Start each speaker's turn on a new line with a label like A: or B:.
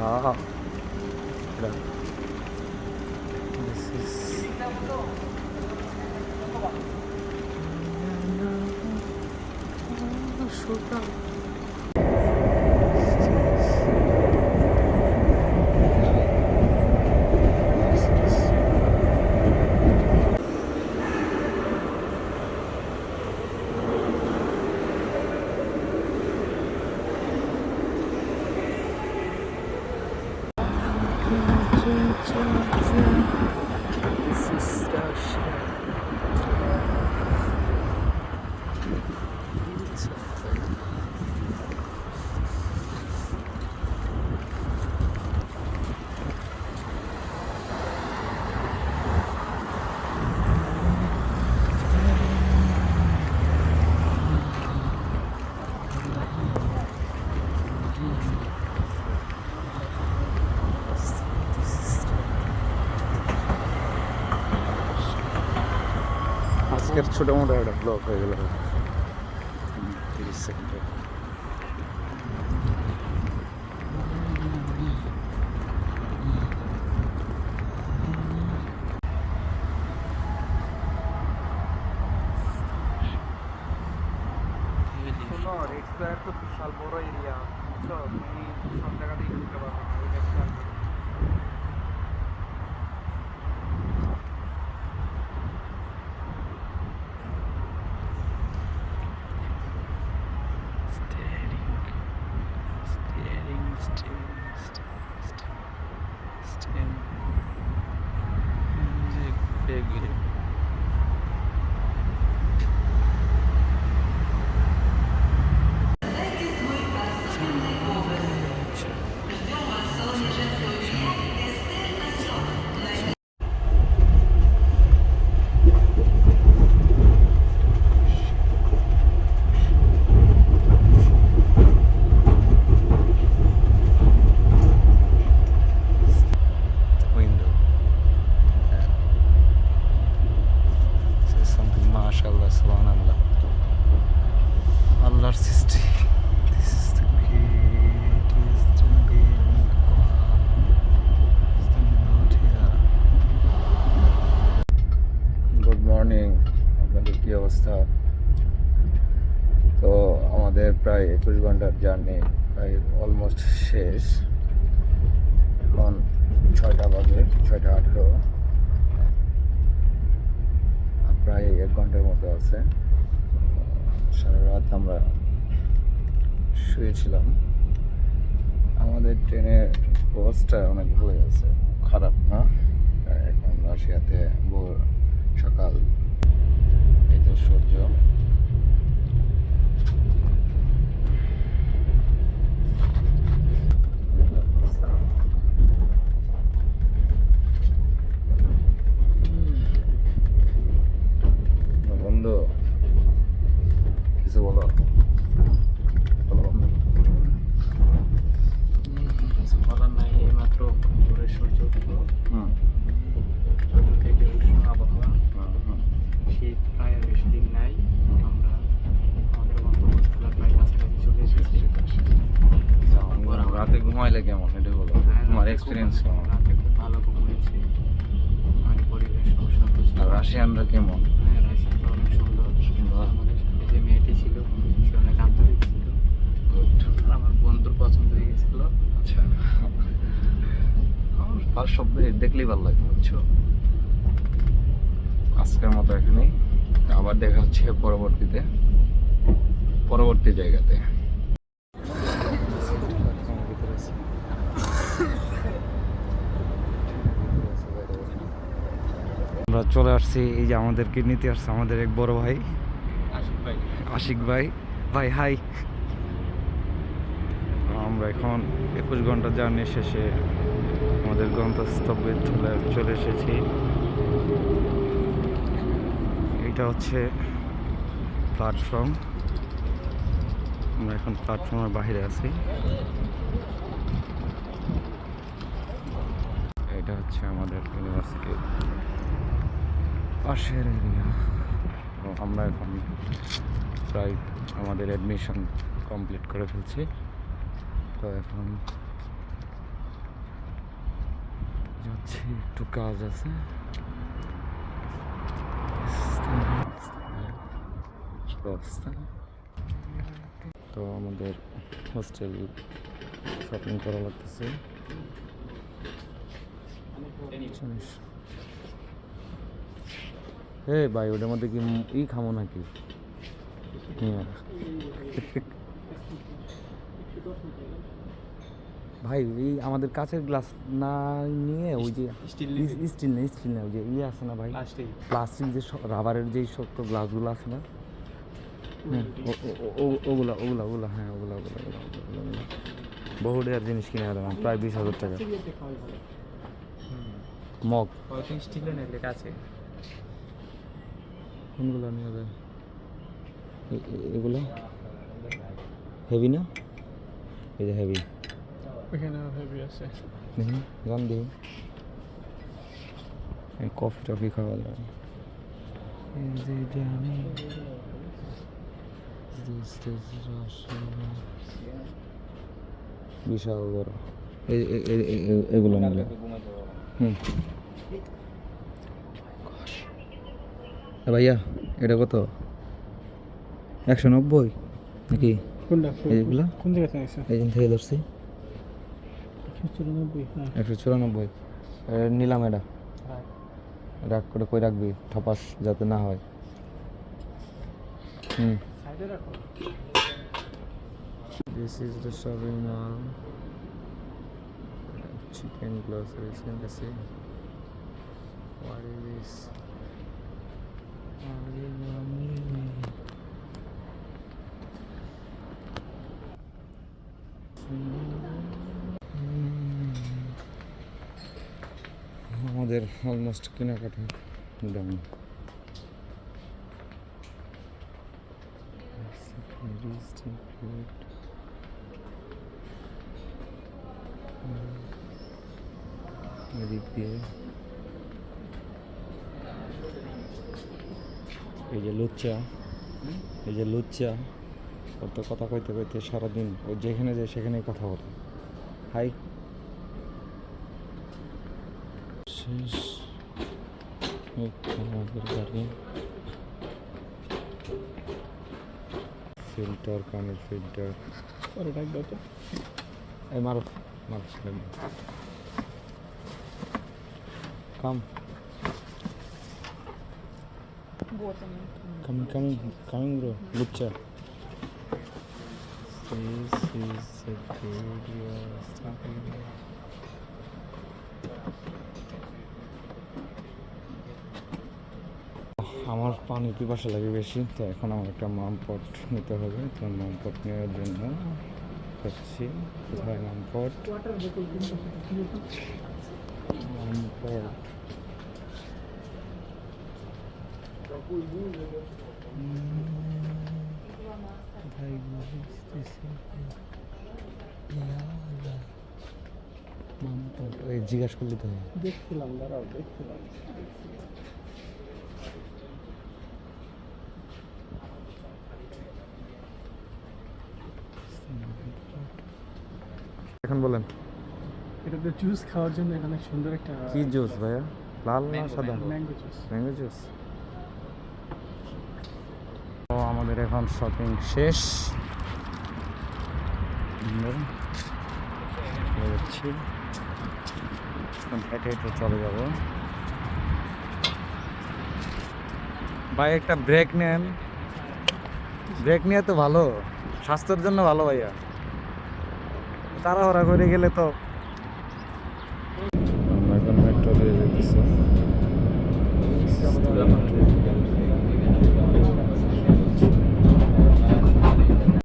A: Ah. Yeah. This is. 收到了。আজকের ছোটো মোটো একটা blog হয়ে গেল হুম, তিরিশ সেকেন্ডের
B: শোনো এক্সপ্লোর তো বিশাল বড় এরিয়া বুঝছ তুমি সব জায়গাতেই ঘুরতে পারবে না
A: 点。ジェイペグ。জার্নি প্রায় অলমোস্ট শেষ। এখন ছয়টা বাজে, ছয়টা আঠেরো। প্রায় এক ঘণ্টার মতো আছে। সারা রাত আমরা শুয়েছিলাম। আমাদের ট্রেনের অবস্থা অনেক ভালোই আছে। খারাপ না। এখন রাশিয়াতে ভোর সকাল, এই তো সূর্য বন্ধু কিছু বলো বলো বন্ধু
B: কিছু বলার নাই এইমাত্র ভোরে সূর্য উঠল
A: হুম
B: চতুর থেকে উষ্ণ আবহাওয়া
A: হুম, হুম।
B: শীত প্রায় আর বেশি দিন নাই আমরা আমাদের গন্তব্যস্থলের প্রায় কাছাকাছি চলে এসেছি
A: আমরা রাতে ঘুমাইলে কেমন? এটা বলো।
B: হ্যাঁ,
A: তোমার এক্সপিরিয়েন্স কেমন?
B: খুব ভালো ঘুম হয়েছে মানে পরিবেশ
A: আর রাশিয়ানরা কেমন?
B: হ্যাঁ অনেক সুন্দর।
A: সুন্দর।
B: আমাদের সাথে যে মেয়েটি ছিল সে অনেক আন্তরিক ছিল। আর আমার বন্ধুর পছন্দ হয়ে গেছিল।
A: আচ্ছা। আমার শব্দ দেখলেই ভালো লাগে বুঝছ? আজকের মতো এখানেই। আবার দেখা হচ্ছে পরবর্তীতে। পরবর্তী জায়গাতে। চলে আসছি এই যে আমাদেরকে নিতে আসছে আমাদের এক বড় ভাই।
B: আশিক ভাই।
A: আশিক ভাই। ভাই হাই আমরা এখন একুশ ঘণ্টা জার্নি শেষে আমাদের গন্তব্যে চলে চলে এসেছি। এটা হচ্ছে প্ল্যাটফর্ম আমরা এখন প্ল্যাটফর্মের বাইরে আছি। এটা হচ্ছে আমাদের ইউনিভার্সিটির পাশের এরিয়া আমরা এখন প্রায় আমাদের অ্যাডমিশন কমপ্লিট করে ফেলছি। তো এখন যাচ্ছি একটু কাজ আছে। তো আমাদের হোস্টেল শপিং করা লাগতেছে। জানিস হে ভাই ওটার মধ্যে কি ই খামো নাকি? হ্যাঁ। ভাই এই আমাদের কাছের গ্লাস না নিয়ে ওই যে স্টিল না স্টিল না ওই যে ইয়ে আছে না ভাই?
B: প্লাস্টিক।
A: প্লাস্টিক যে রাবারের যেই শক্ত গ্লাসগুলো আছে না? হ্যাঁ ও- ও- ও- ও- ওগুলা ওগুলা ওগুলা হ্যাঁ ওগুলা ওগুলা ওগুলা বহু ডেয়ার জিনিস কিনে আনলাম প্রায় বিশ হাজার টাকা। মগ
B: স্টিলের আছে
A: কোনগুলো নিয়ে যায়? এগুলো? হেভি না? এই যে হেভি
B: ওইখানে হেভি আছে।
A: দেখুন গান দিই এই কফি টফি খাওয়া যায়। এই যে জানি This is Russia. বিশাল বড়। এগুলো নিলে। হুম। ভাইয়া এটা কত? একশো নব্বই? নাকি?
B: কোন জায়গা থেকে
A: এই দিন থেকে ধরছি।
B: হ্যাঁ।
A: একশো চুরানব্বই। নিলাম এটা। রাখ করে কই রাখবি? ঠপাস যাতে না হয়। হুম। This is the shopping mall chicken what is this আমাদের অলমোস্ট কেনাকাটা ডান এদিক দিয়ে এই যে লুচ্চা এই যে লুচ্চা ওর তো কথা কইতে কইতে সারাদিন ও যেখানে যায় সেখানেই কথা বলে। হাই। শেষ। আমাদের গাড়ি ফিল্টার পানির ফিল্টার।
B: পরে ডাকবে তো।
A: এই মারো মারো। কাম। Coming, coming, coming, bro. Lucha. This is a good year. আমার পানি পিপাসা লাগে বেশি তো এখন আমার একটা মামপট নিতে হবে তো মামপট নেওয়ার জন্য হচ্ছি কোথায় মামপট মামপট কোথায় বুঝতেছি মামপট ওই জিজ্ঞাসা করলে তো
B: দেখছিলাম দাঁড়াও দেখছিলাম।
A: এখন বলেন।
B: এটাতে জুস খাওয়ার জন্য এখানে সুন্দর একটা
A: কি জুস ভাইয়া? লাল না সাদা?
B: ম্যাঙ্গো জুস
A: ম্যাঙ্গো জুস তো আমাদের এখন শপিং শেষ। হেঁটে হেঁটে চলে যাব। ভাই, একটা ব্রেক নেন। ব্রেক নিয়ে তো ভালো। স্বাস্থ্যের জন্য ভালো ভাইয়া। তাড়াহুড়া করে গেলে তো